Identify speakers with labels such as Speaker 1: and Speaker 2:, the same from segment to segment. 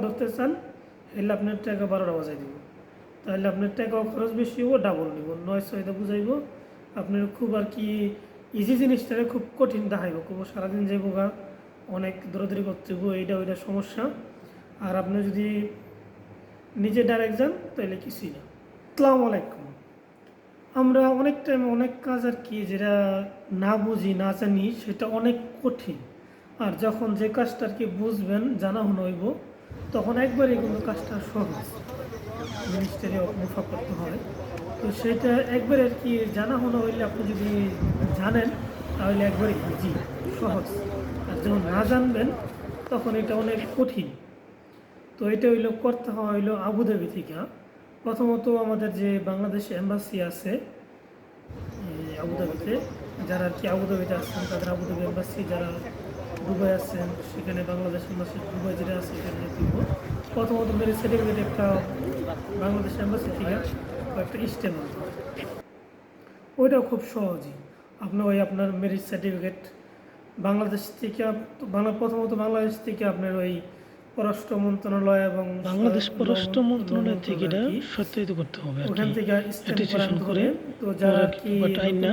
Speaker 1: ধরতে চান, তাহলে আপনার টাকা বারোটা বাজাই দিব। তাহলে আপনার টাকাও খরচ বেশি হব ডাবল নিব। নয়, ছয়টা বুঝাইব। আপনার খুব আর কি ইজি জিনিসটারে খুব কঠিন দেখাইব। খুব সারাদিন যাইব গা, অনেক দৌড়াদৌড়ি করতে হইব এইটা ওইটা সমস্যা। আর আপনি যদি নিজে ডাইরেক্ট যান, তাহলে কিছুই না। আসসালামু আলাইকুম। আমরা অনেক টাইম অনেক কাজ আর কি যেটা না বুঝি, না জানি, সেটা অনেক কঠিন। আর যখন যে কাজটা আর কি বুঝবেন জানা হন হইব। তখন একবারই কিন্তু কাজটা সহজ। জিনিসটাকে মুফা করতে হয়। তো সেটা একবার আর কি জানা হলো হইলে আপনি যদি জানেন, তাহলে একবারে জি সহজ। আর যখন না জানবেন, তখন এটা অনেক কঠিন। তো এটা হইল করতে হয় হইল আবুধাবি থেকে। প্রথমত আমাদের যে বাংলাদেশ এম্বাসি আছে আবুধাবিতে যারা আর কি আবুধাবিতে আসছেন তাদের আবুধাবি এম্বাসি যারা দুবাই আছেন, সেখানে বাংলাদেশের এম্বাসি দুবাই যেটা আছে, সেখানে দিব প্রথমত মেরে সার্টিফিকেট একটা বাংলাদেশ এম্বাসি থেকে একটা স্টেম ওইটাও খুব সহজই। আপনার ওই আপনার মেরিট সার্টিফিকেট বাংলাদেশ থেকে বাংলা প্রথমত বাংলাদেশ থেকে আপনার ওই পররাষ্ট্র মন্ত্রণালয় এবং
Speaker 2: বাংলাদেশ পররাষ্ট্র মন্ত্রণালয় থেকে এটা সত্যায়িত করতে হবে
Speaker 1: ওখান থেকে করাতে হবে তো যারা কি
Speaker 2: টাইম না,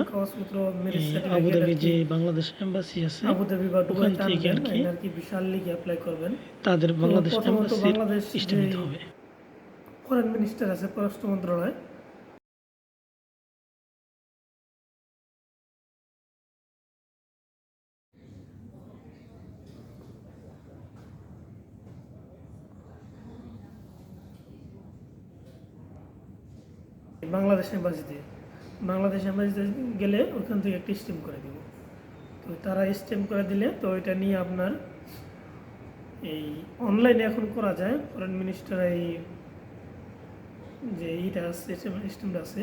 Speaker 2: আবুধাবি যে বাংলাদেশ এম্বাসি আছে
Speaker 1: আবুধাবি বা
Speaker 2: ওখান থেকে আর কি
Speaker 1: আর কি বিশাল লিগে অ্যাপ্লাই করবেন?
Speaker 2: তাদের বাংলাদেশ স্টেম নিতে হবে।
Speaker 1: ফরেন মিনিস্টার আছে পররাষ্ট্র মন্ত্রণালয় বাংলাদেশ এম্বাসিতে বাংলাদেশ এম্বাসিতে গেলে ওখান থেকে একটা স্টেম করে দিব। তো তারা স্টেম করে দিলে তো এটা নিয়ে আপনার এই অনলাইনে এখন করা যায়। ফরেন মিনিস্টার এই যে ইটা আছে স্টেমটা আছে,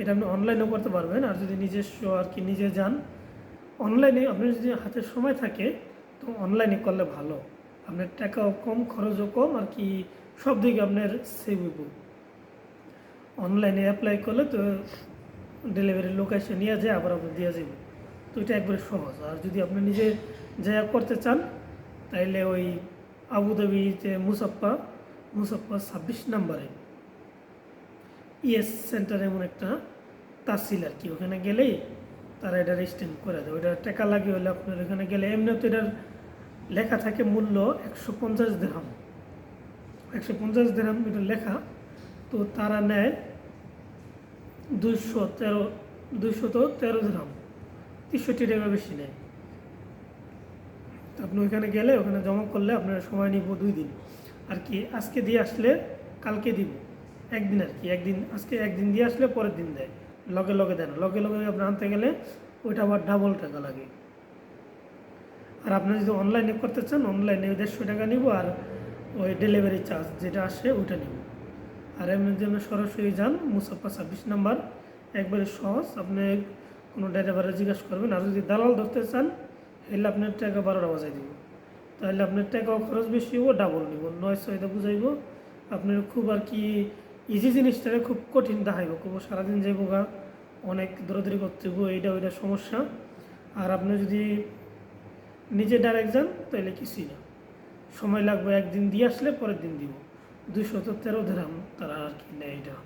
Speaker 1: এটা আপনি অনলাইনেও করতে পারবেন। আর যদি নিজস্ব আর কি নিজে যান অনলাইনে আপনার যদি হাতে সময় থাকে, তো অনলাইনে করলে ভালো। আপনার টাকাও কম, খরচও কম, আর কি সব দিকে আপনার সেভ হইব। অনলাইনে অ্যাপ্লাই করলে তো ডেলিভারি লোক এসে নিয়ে যায় আবার আপনি দিয়ে যাবে। তো এটা একবারে সহজ। আর যদি আপনি নিজে যা করতে চান, তাইলে ওই আবুধাবিতে মুসাফা মুসাফা ছাব্বিশ নাম্বারে ইএস সেন্টার এমন একটা তাসিল আর কি, ওখানে গেলেই তারা এটা স্ট্যাম্প করে দেয়। ওইটা টাকা লাগে হলে আপনার ওখানে গেলে এমনি তো এটার লেখা থাকে মূল্য একশো পঞ্চাশ দেড়হাম একশো পঞ্চাশ দেড়হাম এটা লেখা। তো তারা নেয় দুইশো তেরো, দুইশো তো তেরো দেড়হাম তেষট্টি টাকা বেশি নেয় আপনি ওইখানে গেলে, ওখানে জমা করলে আপনার সময় নিব দুই দিন। আর কি, আজকে দিয়ে আসলে কালকে দিব। একদিন আর কি, একদিন, আজকে একদিন দিয়ে আসলে পরের দিন দেয়। লগে লগে দেন লগে লগে আপনি আনতে গেলে ওইটা আবার ডাবল টাকা লাগে। আর আপনি যদি অনলাইনে করতে চান অনলাইনে দেড়শো টাকা নিব আর ওই ডেলিভারি চার্জ যেটা আসে, ওইটা নিব। আর এমনি জন্য সরাসরি যান, মুসাফা ছাব্বিশ নাম্বার, একবারে সহজ। আপনি কোনো ড্রাইভারে জিজ্ঞাসা করবেন, আর যদি দালাল ধরতে চান, তাহলে আপনার টাকা বারোটা বাজাই দিব। তাহলে আপনার টাকাও খরচ বেশি হব ডাবল নিব। নয় ছয়টা বুঝাইব। আপনার খুব আর কি ইজি জিনিসটারে খুব কঠিন দেখাইব। খুব সারাদিন যাইব গা, অনেক দৌড়াদৌড়ি করতে হইব এইটা ওইটা সমস্যা। আর আপনি যদি নিজে ডাইরেক্ট যান, তাহলে কিছুই না। সময় লাগবে একদিন দিয়ে আসলে পরের দিন দিব। দুইশো তো তেরো ধরাম তারা আর কি নেয় এটা।